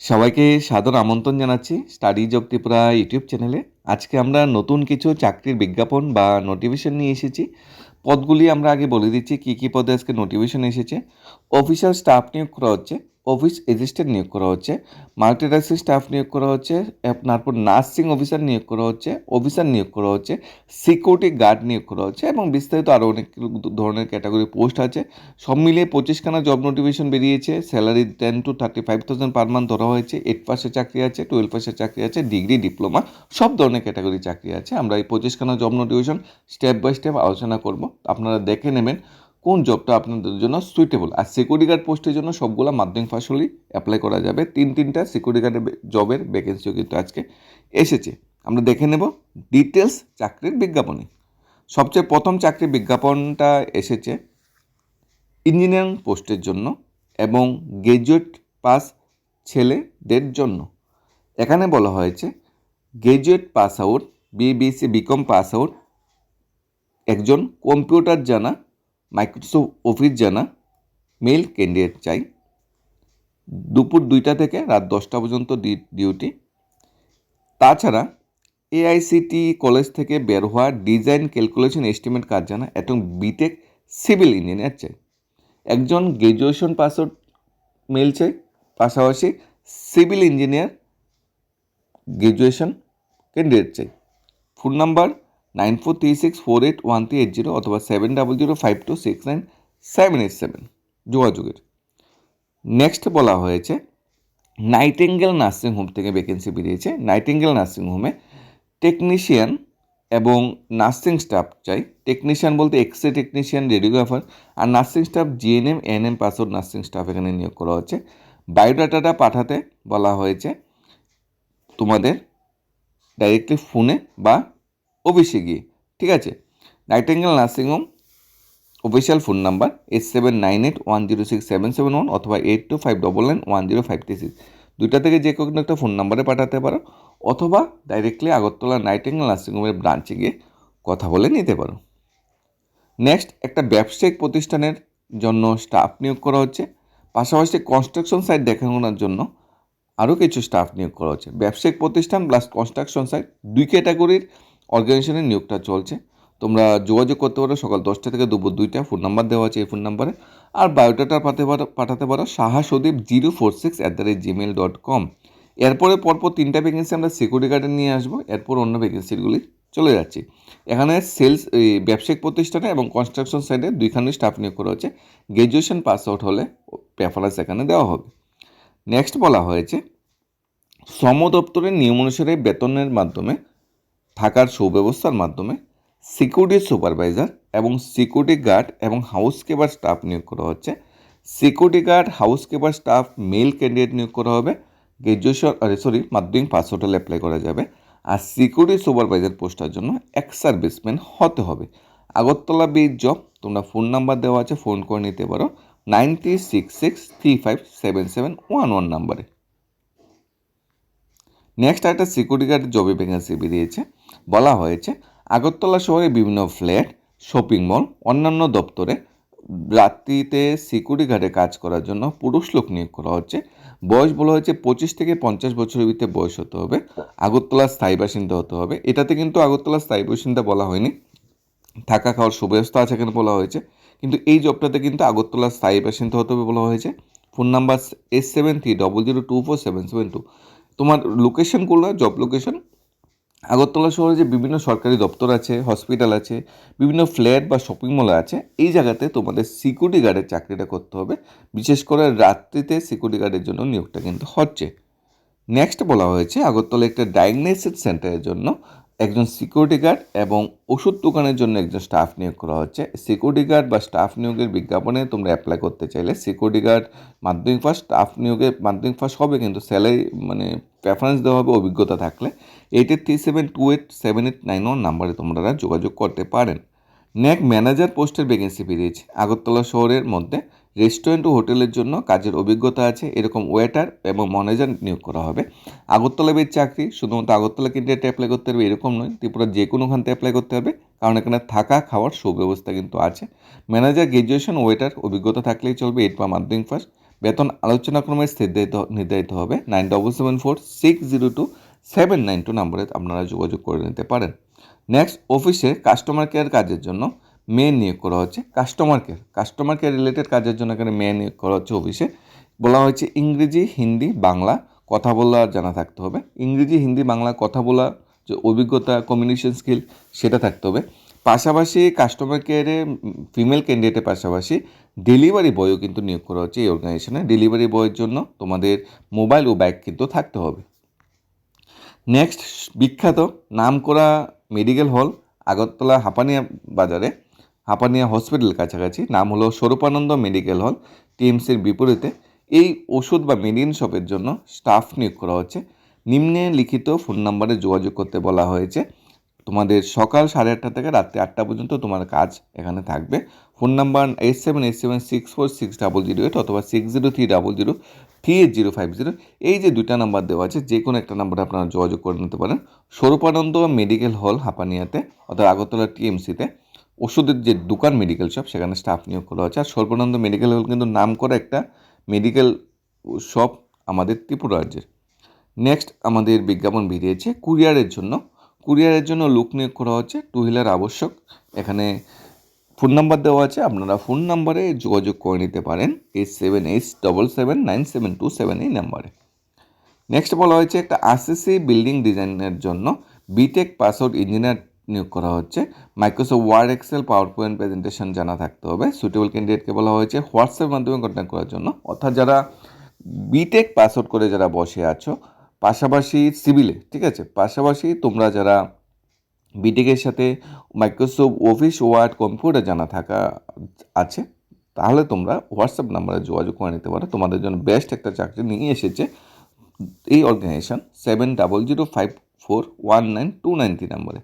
সবাইকে সাদর আমন্ত্রণ জানাচ্ছি স্টাডি জব ত্রিপুরা ইউটিউব চ্যানেলে। আজকে আমরা নতুন কিছু চাকরির বিজ্ঞাপন বা নোটিফিকেশন নিয়ে এসেছি। পদগুলি আমরা আগে বলে দিচ্ছি, কী কী পদে আজকে নোটিফিকেশন এসেছে। অফিসিয়াল স্টাফ নিয়োগ করা হচ্ছে। অফিস অ্যাসিস্ট্যান্ট নিয়োগ করা হচ্ছে মাল্টিটাস্কিং স্টাফ নিয়োগ করা হচ্ছে তারপর নার্সিং অফিসার নিয়োগ করা হচ্ছে, অফিসার নিয়োগ করা হচ্ছে, সিকিউরিটি গার্ড নিয়োগ করা হচ্ছে এবং বিস্তারিত আরও অনেক ধরনের ক্যাটাগরি পোস্ট আছে। সব মিলিয়ে পঁচিশখানা জব নোটিফিকেশন বেরিয়েছে, salary ten to thirty five thousand per month ধরা হয়েছে, এইট পাসের চাকরি আছে, টুয়েলভ পাসের চাকরি আছে, ডিগ্রি, ডিপ্লোমা, সব ধরনের ক্যাটাগরি চাকরি আছে। আমরা এই পঁচিশখানা job notification step by step আলোচনা করব। আপনারা দেখে নেবেন কোন জবটা আপনাদের জন্য সুইটেবল আর সিকিউরিটি গার্ড পোস্টের জন্য সবগুলো মাধ্যমিক হলেই অ্যাপ্লাই করা যাবে। তিন, তিনটা সিকিউরিটি গার্ডের জবের ভ্যাকেন্সিও কিন্তু আজকে এসেছে। আমরা দেখে নেব ডিটেলস চাকরির বিজ্ঞাপনে। সবচেয়ে প্রথম চাকরির বিজ্ঞাপনটা এসেছে ইঞ্জিনিয়ারিং পোস্টের জন্য এবং গ্র্যাজুয়েট পাস ছেলেদের জন্য। এখানে বলা হয়েছে graduate pass out BBC BCom pass out একজন কম্পিউটার জানা মাইক্রোসফট অফিস জানা মেল ক্যান্ডিডেট চাই। দুপুর দুইটা থেকে রাত দশটা পর্যন্ত ডিউটি। তাছাড়া এআইসিটি কলেজ থেকে বের হওয়া ডিজাইন ক্যালকুলেশন এস্টিমেট কাজ জানা এবং বিটেক সিভিল ইঞ্জিনিয়ার চাই। একজন গ্র্যাজুয়েশন পাস আউট মেল চাই, পাশাপাশি সিভিল ইঞ্জিনিয়ার গ্র্যাজুয়েশন ক্যান্ডিডেট চাই। Phone number nine four three six four eight one three eight zero অথবা seven double zero five two six nine seven eight seven যোগাযোগের। Next বলা হয়েছে Nightingale nursing home থেকে vacancy বেরিয়েছে। Nightingale nursing হোমে technician এবং nursing staff চাই। Technician বলতে এক্স রে টেকনিশিয়ান রেডিওগ্রাফার আর nursing staff GNM ANM password nursing staff এখানে নিয়োগ করা হচ্ছে। বায়োডাটাটা পাঠাতে বলা হয়েছে তোমাদের ডাইরেক্টলি ফোনে বা অফিসে গিয়ে, ঠিক আছে? Nightingale nursing home official phone number eight seven nine eight one zero six seven seven one অথবা eight two five double nine one zero five three six দুইটা থেকে যে কোনো একটা ফোন নাম্বারে পাঠাতে পারো, অথবা ডাইরেক্টলি আগরতলা নাইটেঙ্গেল নার্সিং হোমের ব্রাঞ্চে গিয়ে কথা বলে নিতে পারো। নেক্সট একটা ব্যবসায়িক প্রতিষ্ঠানের জন্য স্টাফ নিয়োগ করা হচ্ছে। পাশাপাশি কনস্ট্রাকশন সাইট দেখানোর জন্য আরও কিছু স্টাফ নিয়োগ করা হচ্ছে। ব্যবসায়িক প্রতিষ্ঠান প্লাস কনস্ট্রাকশন সাইট দুই ক্যাটাগরির অর্গানাইজেশনের নিয়োগটা চলছে। তোমরা যোগাযোগ করতে পারো, সকাল দশটা থেকে দুপুর দুইটা। ফোন নাম্বার দেওয়া আছে এই ফোন নাম্বারে আর বায়োডাটা পাঠাতে পারো পাঠাতে পারো Saha Sadip zero four six at the rate Gmail dot com এরপরে পরপর তিনটা ভ্যাকেন্সি আমরা সিকিউরিটি গার্ডে নিয়ে আসব। এরপর অন্য ভ্যাকেন্সিগুলি চলে যাচ্ছি। এখানে সেলস ব্যবসায়িক প্রতিষ্ঠানে এবং কনস্ট্রাকশন সাইডে দুইখানে স্টাফ নিয়োগ করা হচ্ছে। গ্র্যাজুয়েশন পাস আউট হলে প্রেফারেন্স এখানে দেওয়া হবে। নেক্সট বলা হয়েছে, শ্রম দপ্তরের নিয়ম অনুসারে বেতনের মাধ্যমে থাকার সুব্যবস্থার মাধ্যমে সিকিউরিটি সুপারভাইজার এবং সিকিউরিটি গার্ড এবং হাউসকিপার স্টাফ নিয়োগ করা হচ্ছে। Security guard housekeeper staff male candidate নিয়োগ করা হবে। গ্র্যাজুয়েশন সরি মাধ্যমিক পাস হোটেল অ্যাপ্লাই করা যাবে। আর সিকিউরিটি সুপারভাইজার পোস্টার জন্য এক সার্ভিসম্যান হতে হবে। আগরতলা বিচ জব তোমরা ফোন নাম্বার দেওয়া আছে ফোন করে নিতে পারো। Nine three six six three five seven seven one one নাম্বারে নেক্সট একটা সিকিউরিটি গার্ড জবে ভ্যাকেন্সি বেরিয়েছে। বলা হয়েছে, আগরতলা শহরে বিভিন্ন ফ্ল্যাট, শপিং মল, অন্যান্য দপ্তরে রাত্রিতে সিকিউরিটি গার্ডে কাজ করার জন্য পুরুষ লোক নিয়োগ করা হচ্ছে। বয়স বলা হয়েছে পঁচিশ থেকে পঞ্চাশ বছরের ভিতরে বয়স হতে হবে। আগরতলার স্থায়ী বাসিন্দা হতে হবে। এটাতে কিন্তু আগরতলার স্থায়ী বাসিন্দা বলা হয়নি। থাকা, খাওয়ার সুব্যবস্থা আছে এখানে বলা হয়েছে। কিন্তু এই জবটাতে কিন্তু আগরতলার স্থায়ী বাসিন্দা হতে হবে বলা হয়েছে। Phone number S seven three double zero two four seven seven two তোমার লোকেশনগুলো জব লোকেশন আগরতলা শহরে যে বিভিন্ন সরকারি দপ্তর আছে হসপিটাল আছে, বিভিন্ন ফ্ল্যাট বা শপিং মল আছে, এই জায়গাতে তোমাদের সিকিউরিটি গার্ডের চাকরিটা করতে হবে। বিশেষ করে রাত্রিতে সিকিউরিটি গার্ডের জন্য নিয়োগটা কিন্তু হচ্ছে। নেক্সট বলা হয়েছে আগরতলা একটা ডায়াগনোসিস সেন্টারের জন্য একজন সিকিউরিটি গার্ড এবং ওষুধ দোকানের জন্য একজন স্টাফ নিয়োগ করা হচ্ছে। সিকিউরিটি গার্ড বা স্টাফ নিয়োগের বিজ্ঞাপনে তোমরা অ্যাপ্লাই করতে চাইলে সিকিউরিটি গার্ড মাধ্যমিক পাস স্টাফ নিয়োগে মাধ্যমিক পাস হবে কিন্তু স্যালারি মানে প্রেফারেন্স দেওয়া হবে, অভিজ্ঞতা থাকলে। Eight eight three seven two eight seven eight nine one নাম্বারে তোমরা যোগাযোগ করতে পারেন। নেক ম্যানেজার পোস্টের ভ্যাকেন্সি বেরিয়েছে। আগরতলা শহরের মধ্যে রেস্টুরেন্ট ও হোটেলের জন্য কাজের অভিজ্ঞতা আছে, এরকম ওয়েটার এবং ম্যানেজার নিয়োগ করা হবে। আগরতলা বের চাকরি, শুধুমাত্র আগরতলা ক্যান্ডিডেট অ্যাপ্লাই করতে হবে এরকম নয়, ত্রিপুরা যে কোনো কোনোখানতে অ্যাপ্লাই করতে হবে, কারণ এখানে থাকা, খাওয়ার সুব্যবস্থা কিন্তু আছে। ম্যানেজার গ্র্যাজুয়েশন ওয়েটার অভিজ্ঞতা থাকলেই চলবে এইট বা মাধ্যমিক ফার্স্ট বেতন আলোচনাক্রমে নির্ধারিত নির্ধারিত হবে। Nine double seven four six zero two seven nine two নম্বরে আপনারা যোগাযোগ করে নিতে পারেন। নেক্সট অফিসে কাস্টমার কেয়ার কাজের জন্য মেয়ে নিয়োগ করা হচ্ছে customer care customer care related কাজের জন্য এখানে মেয়ে নিয়োগ করা হচ্ছে অফিসে বলা হয়েছে ইংরেজি, হিন্দি, বাংলা, কথা বলা জানা থাকতে হবে। ইংরেজি, হিন্দি, বাংলা, কথা বলা যে অভিজ্ঞতা কমিউনিকেশন স্কিল সেটা থাকতে হবে। পাশাপাশি কাস্টমার কেয়ারে ফিমেল ক্যান্ডিডেটের পাশাপাশি ডেলিভারি বয়ও কিন্তু নিয়োগ করা হচ্ছে এই অর্গানাইজেশনে ডেলিভারি বয়ের জন্য তোমাদের মোবাইল ও ব্যাগ কিন্তু থাকতে হবে। নেক্সট বিখ্যাত নামকরা মেডিকেল হল আগরতলা হাপানিয়া বাজারে, হাপানিয়া হসপিটাল কাছাকাছি। নাম হলো স্বরূপানন্দ মেডিকেল হল। টিএমসির বিপরীতে এই ওষুধ বা মেডিন শপের জন্য স্টাফ নিয়োগ করা হচ্ছে। নিম্নে লিখিত ফোন নাম্বারে যোগাযোগ করতে বলা হয়েছে। তোমাদের সকাল সাড়ে আটটা থেকে রাত্রি আটটা পর্যন্ত তোমার কাজ এখানে থাকবে। Phone number eight seven eight seven six four six double zero eight অথবা six zero three double zero three eight zero five zero. এই যে দুইটা নাম্বার দেওয়া আছে, যে কোনো একটা নাম্বারে আপনারা যোগাযোগ করে নিতে পারেন। স্বরূপানন্দ মেডিকেল হল হাপানিয়াতে, অর্থাৎ আগরতলা টিএমসিতে। ওষুধের যে দোকান, মেডিকেল শপ, সেখানে স্টাফ নিয়োগ করা হচ্ছে আর স্বরূপানন্দ মেডিকেল হল কিন্তু নাম করা একটা মেডিকেল শপ আমাদের ত্রিপুরা রাজ্যের। নেক্সট আমাদের বিজ্ঞাপন বেরিয়েছে কুরিয়ারের জন্য। কুরিয়ারের জন্য লুক নিয়োগ করা হচ্ছে। টু হুইলার আবশ্যক। এখানে ফোন নাম্বার দেওয়া আছে, আপনারা ফোন নাম্বারে যোগাযোগ করে নিতে পারেন eight seven eight double seven nine seven two seven এই নাম্বারে। নেক্সট বলা হয়েছে, একটা আরসিসি বিল্ডিং ডিজাইনের জন্য বিটেক পাসওয়ার্ড ইঞ্জিনিয়ার নিয়োগ করা হচ্ছে। Microsoft Word Excel PowerPoint presentation জানা থাকতে হবে। সুটেবল ক্যান্ডিডেটকে বলা হয়েছে হোয়াটসঅ্যাপের মাধ্যমে কন্ট্যাক্ট করার জন্য। অর্থাৎ যারা বিটেক পাসওয়ার্ড করে যারা বসে আছো, পাশাপাশি সিভিলে ঠিক আছে? পাশাপাশি তোমরা যারা বিটেকের সাথে মাইক্রোসফট অফিস ওয়ার্ড কম্পিউটার জানা থাকা আছে, তাহলে তোমরা হোয়াটসঅ্যাপ নাম্বারে যোগাযোগ করে নিতে পারো। তোমাদের জন্য বেস্ট একটা চাকরি নিয়ে এসেছে এই organisation seven double zero five four one nine two nine three নাম্বারে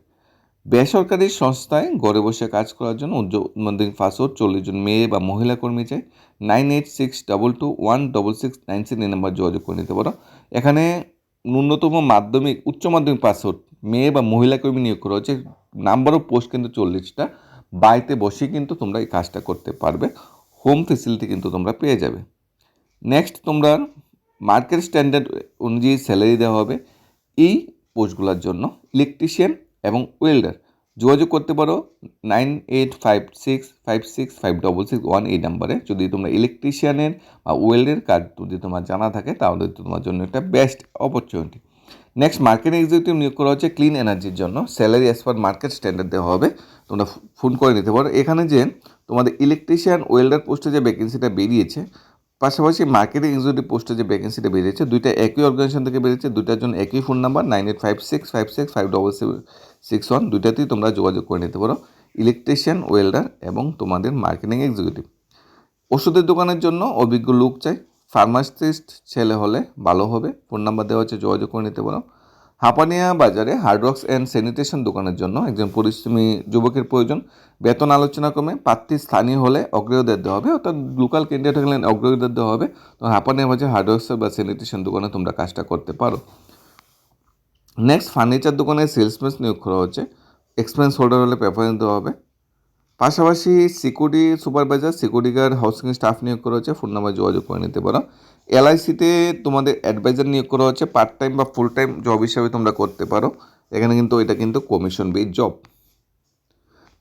বেসরকারি সংস্থায় ঘরে বসে কাজ করার জন্য উদ্যোগ পাসওয়ার্ড চল্লিশ জন মেয়ে বা মহিলা কর্মী চাই। Nine eight six double two one double six nine six এই নাম্বার যোগাযোগ করে নিতে পারো। এখানে ন্যূনতম মাধ্যমিক, উচ্চ মাধ্যমিক পাসওয়ার্ড মেয়ে বা মহিলা কর্মী নিয়োগ করা হচ্ছে নাম্বার অফ পোস্ট কিন্তু চল্লিশটা, বাড়িতে বসে কিন্তু তোমরা এই কাজটা করতে পারবে হোম ফেসিলিটি কিন্তু তোমরা পেয়ে যাবে। নেক্সট তোমরা মার্কেট স্ট্যান্ডার্ড অনুযায়ী স্যালারি দেওয়া হবে এই পোস্টগুলোর জন্য ইলেকট্রিশিয়ান এবং ওয়েল্ডার যোগাযোগ করতে পারো nine eight five six five six five double six one এই নাম্বারে যদি তোমরা ইলেকট্রিশিয়ানের বা ওয়েল্ডের কাজ যদি তোমার জানা থাকে, তাহলে তোমার জন্য একটা best opportunity next marketing executive নিয়োগ করা হচ্ছে ক্লিন এনার্জির জন্য। Salary as per market standard দেওয়া হবে। তোমরা ফোন করে নিতে পারো। এখানে যে তোমাদের ইলেকট্রিশিয়ান ওয়েল্ডার পোস্টে যে ভ্যাকেন্সিটা বেরিয়েছে, পাশাপাশি মার্কেটিং এক্সিকিউটিভ পোস্টে যে ভ্যাকেন্সিটা বেরিয়েছে, দুইটা একই অর্গানাইজেশন থেকে বেরিয়েছে, দুইটার জন্য একই phone number nine eight five six five six five double seven six one দুইটাতেই তোমরা যোগাযোগ করে নিতে পারো। ইলেকট্রিশিয়ান ওয়েল্ডার এবং তোমাদের মার্কেটিং এক্সিকিউটিভ ওষুধের দোকানের জন্য অভিজ্ঞ লোক চাই। ফার্মাসিস্ট ছেলে হলে ভালো হবে। ফোন নাম্বার দেওয়া হচ্ছে যোগাযোগ করে নিতে পারো। হাপানিয়া বাজারে হার্ডওয়ার্কস অ্যান্ড স্যানিটেশন দোকানের জন্য একজন পরিশ্রমী যুবকের প্রয়োজন। বেতন আলোচনা ক্রমে প্রার্থী স্থানীয় হলে অগ্রাধিকার দেওয়া হবে, অর্থাৎ লোকাল ক্যান্ডিডেট হলে অগ্রাধিকার দেওয়া হবে। তো হাপানিয়া বাজার হার্ডওয়ার্কস বা স্যানিটেশন দোকানে তোমরা কাজটা করতে পারো। নেক্সট ফার্নিচার দোকানে সেলসম্যান নিয়োগ করা হচ্ছে। এক্সপেন্স হোল্ডার হলে প্রেফারেন্স দেওয়া হবে। পাশাপাশি security supervisor security guard housing staff নিয়োগ করা হচ্ছে ফোন নাম্বার যোগাযোগ করে নিতে পারো। এলআইসিতে তোমাদের অ্যাডভাইজার নিয়োগ করা হচ্ছে পার্ট টাইম বা ফুল টাইম জব হিসাবে তোমরা করতে পারো। এখানে কিন্তু এটা কিন্তু কমিশন বেস জব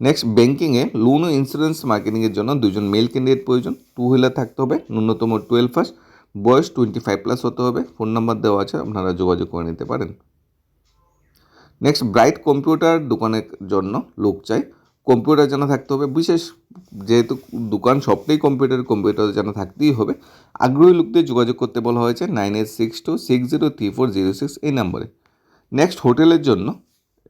নেক্সট ব্যাঙ্কিংয়ে লোন ও ইন্স্যুরেন্স মার্কেটিংয়ের জন্য দুজন মেল ক্যান্ডিডেট প্রয়োজন। টু হুইলার থাকতে হবে, ন্যূনতম টুয়েলভ ফার্স্ট বয়স টোয়েন্টি ফাইভ প্লাস হতে হবে। ফোন নাম্বার দেওয়া আছে, আপনারা যোগাযোগ করে নিতে পারেন। নেক্সট ব্রাইট কম্পিউটার দোকানের জন্য লোক চাই। কম্পিউটার জানা থাকতে হবে। বিশেষ যেহেতু দোকান সবটাই কম্পিউটার কম্পিউটার জানা থাকতেই হবে। আগ্রহী লোকদের যোগাযোগ করতে বলা হয়েছে nine eight six two six zero three four zero six এই নাম্বারে। নেক্সট হোটেলের জন্য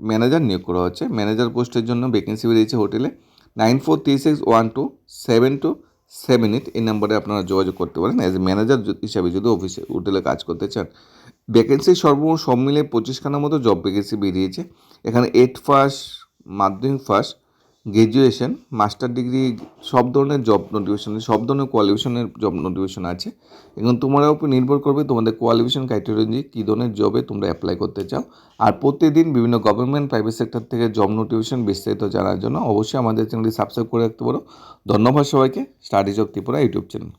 ম্যানেজার নিয়োগ করা হচ্ছে। ম্যানেজার পোস্টের জন্য ভ্যাকেন্সি বেরিয়েছে হোটেলে। Nine four three six one two seven two seven eight এই নাম্বারে আপনারা যোগাযোগ করতে পারেন। অ্যাজ এ ম্যানেজার হিসাবে যদি অফিসে হোটেলে কাজ করতে চান। ভ্যাকেন্সি সর্বমোট সব মিলে পঁচিশখানার মতো জব ভ্যাকেন্সি বেরিয়েছে। এখানে এইট ফার্স্ট মাধ্যমিক ফার্স্ট গ্র্যাজুয়েশন মাস্টার ডিগ্রি সব ধরনের জব নোটিফিকেশন সব ধরনের কোয়ালিফিকেশনের জব নোটিফিকেশন আছে। এবং তোমার উপর নির্ভর করবে তোমাদের কোয়ালিফিকেশন ক্রাইটেরিয়া অনুযায়ী কী ধরনের জবে তোমরা অ্যাপ্লাই করতে চাও। আর প্রতিদিন বিভিন্ন গভর্নমেন্ট প্রাইভেট সেক্টর থেকে জব নোটিফিকেশন বিস্তারিত জানার জন্য অবশ্যই আমাদের চ্যানেলটি সাবস্ক্রাইব করে রাখতে পারো। ধন্যবাদ সবাইকে। Studies of Tripura YouTube channel